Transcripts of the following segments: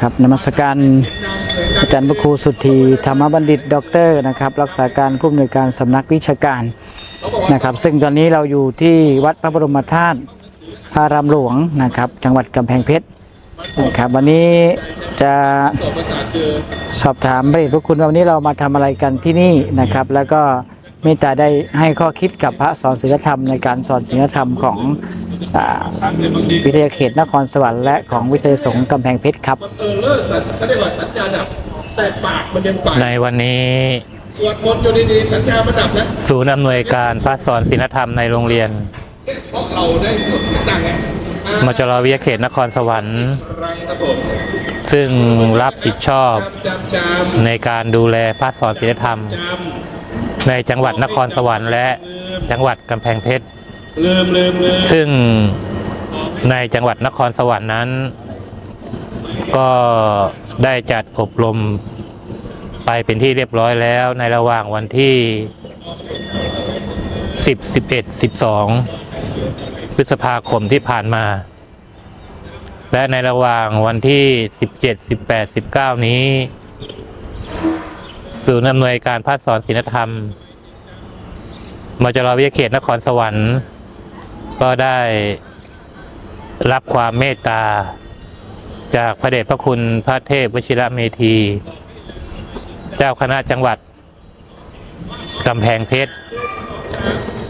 ครับนมัสการอาจารย์พระครูสุธีธรรมบัณฑิตด็อกเตอร์นะครับรักษาการผู้อำนวยการสำนักวิชาการนะครับ ซึ่งตอนนี้เราอยู่ที่วัดพระบรมธาตุพระรามหลวงนะครับ จังหวัดกำแพงเพชรนะครับวันนี้จะสอบถามพระเดชพระคุณวันนี้เรามาทำอะไรกันที่นี่นะครับ แล้วก็เมตตาได้ให้ข้อคิดกับพระสอนศีลธรรมในการสอนศีลธรรมของ วิทยาเขตนครสวรรค์และของวิทยาสงฆ์กำแพงเพชรครับเออเลิกสัญเขาเรียกว่าสัญญาดับแต่ปากมันยังไปในวันนี้สวดมนต์อยู่ดีๆสัญญามันดับนะศูนย์อำนวยการพระสอนศีลธรรมในโรงเรียนเพราะเราได้สวดเสียงดังไงอ่ามจรวิทยาเขตนครสวรรค์ไรครับผมซึ่งรับผิดชอบจำจำในการดูแลพระสอนศีลธรรมจในจังหวัดนครสวรรค์และจังหวัดกำแพงเพชรำลืมลืมลืม ซึ่งในจังหวัดนครสวรรค์นั้น ก็ได้จัดอบรมไปเป็นที่เรียบร้อยแล้วในระหว่างวันที่ 10 11 12 พฤษภาคมที่ผ่านมา และในระหว่างวันที่ 17 18 19 นี้ศูนย์อำนวยการภาคสอนศิลธรรมมจรวิทยาเขตนครสวรรค์ ก็ได้รับความเมตตา จากพระเดชพระคุณพระเทพวชิระเมธี เจ้าคณะจังหวัดกำแพงเพชร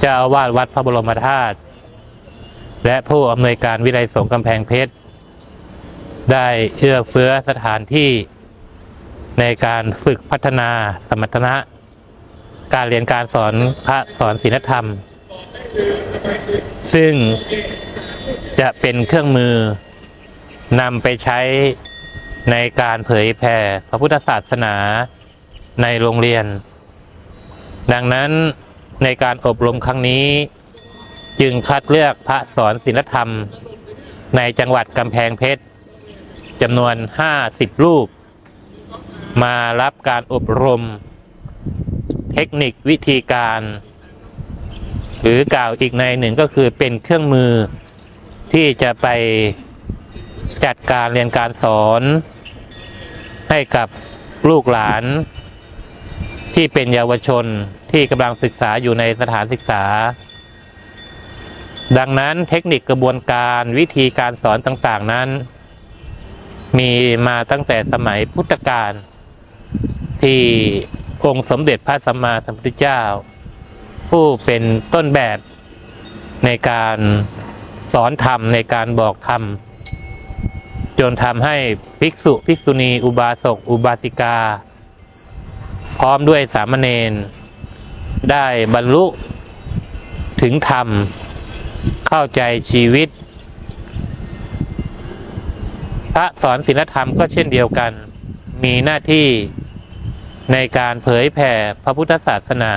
เจ้าอาวาสวัดพระบรมธาตุ และผู้อำนวยการวิไลสงฆ์กำแพงเพชร ได้เอื้อเฟื้อสถานที่ในการฝึกพัฒนาสมรรถนะ การเรียนการสอนพระสอนศีลธรรม ซึ่งจะเป็นเครื่องมือนำไปใช้ในการเผยแผ่พระพุทธศาสนาในโรงเรียน ดังนั้นในการอบรมครั้งนี้ จึงคัดเลือกพระสอนศีลธรรม ในจังหวัดกำแพงเพชรจำนวน 50 รูป มารับการอบรม เทคนิควิธีการ หรือกล่าวอีกในหนึ่งก็คือเป็นเครื่องมือที่จะไปจัดการเรียนการสอน ให้กับลูกหลาน ที่เป็นเยาวชนที่กำลังศึกษาอยู่ในสถานศึกษา ดังนั้นเทคนิคกระบวนการวิธีการสอนต่างๆนั้น มีมาตั้งแต่สมัยพุทธกาลที่องค์สมเด็จพระสัมมาสัมพุทธเจ้า ผู้เป็นต้นแบบในการสอนธรรมในการบอกธรรม จนทำให้ภิกษุภิกษุณี อุบาสกอุบาสิกา พร้อมด้วยสามเณรได้บรรลุถึงธรรม เข้าใจชีวิต พระสอนศีลธรรมก็เช่นเดียวกัน มีหน้าที่ในการเผยแผ่พระพุทธศาสนา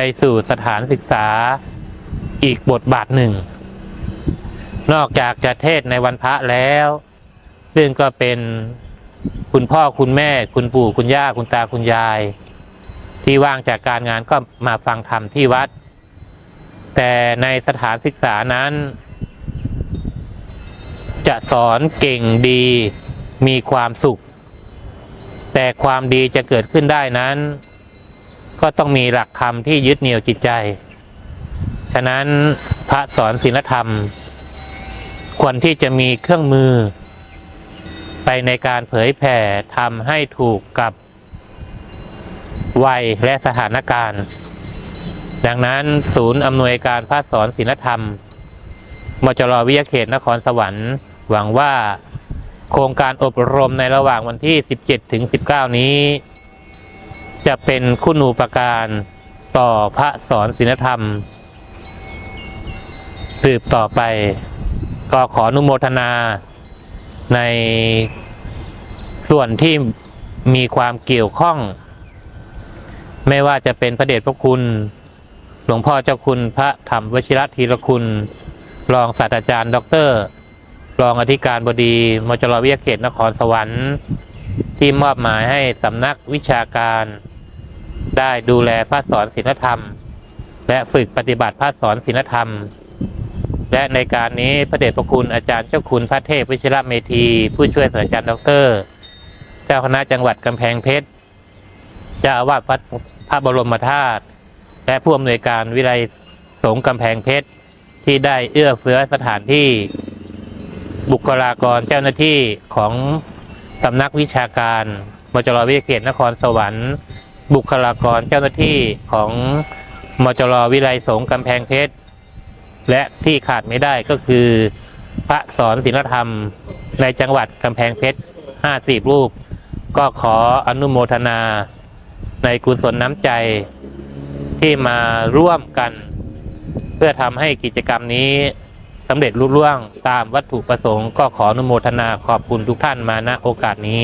ไปสู่สถานศึกษาอีกบทบาทหนึ่ง นอกจากจะเทศในวันพระแล้ว ซึ่งก็เป็นคุณพ่อคุณแม่ คุณปู่คุณย่าคุณตาคุณยาย ที่ว่างจากการงานก็มาฟังธรรมที่วัด แต่ในสถานศึกษานั้น จะสอนเก่งดีมีความสุข แต่ความดีจะเกิดขึ้นได้นั้น ก็ต้องมีหลักธรรมที่ยึดเหนี่ยวจิตใจ ฉะนั้นพระสอนศีลธรรม ควรที่จะมีเครื่องมือ ไปในการเผยแผ่ทำให้ถูกกับวัยและสถานการณ์ ดังนั้นศูนย์อำนวยการพระสอนศีลธรรมมจรวิทยาเขตนครสวรรค์ หวังว่าโครงการอบรมในระหว่างวันที่ 17 ถึง 19 นี้ จะเป็นคุณูปการต่อพระสอนศีลธรรม สืบต่อไป ก็ขออนุโมทนาในส่วนที่มีความเกี่ยวข้อง ไม่ว่าจะเป็นพระเดชพระคุณ หลวงพ่อเจ้าคุณพระธรรมวชิรธีรคุณ รองศาสตราจารย์ ดร รองอธิการบดีมจรวิทยาเขตนครสวรรค์ ที่มอบหมายให้สำนักวิชาการ ได้ดูแลพระสอนศีลธรรม และฝึกปฏิบัติพระสอนศีลธรรม และในการนี้พระเดชพระคุณอาจารย์เจ้าคุณพระเทพวิชิระเมธี ผู้ช่วยศาสตราจารย์ดอกเตอรเจ้าคณะจังหวัดกำแพงเพชรเจ้าอาวาสวัดพระบรมธาตุและผู้อำนวยการวิไลสงกำแพงเพชรที่ได้เอื้อเฟื้อสถานที่บุคลากรเจ้าหน้าที่ของสำนักวิชาการมจรวิทยาเขตนครสวรรค์ บุคลากรเจ้าหน้าที่ของมจรวิไลสงกำแพงเพชร และที่ขาดไม่ได้ก็คือ พระสอนศีลธรรมในจังหวัดกำแพงเพชรห้าสิบรูป ก็ขออนุโมทนาในกุศลน้ำใจที่มาร่วมกัน เพื่อทำให้กิจกรรมนี้สำเร็จรุ่ร่วงตามวัตถุประสงค์ก็ขออนุโมทนาขอบคุณทุกท่านมาณโอกาสนี้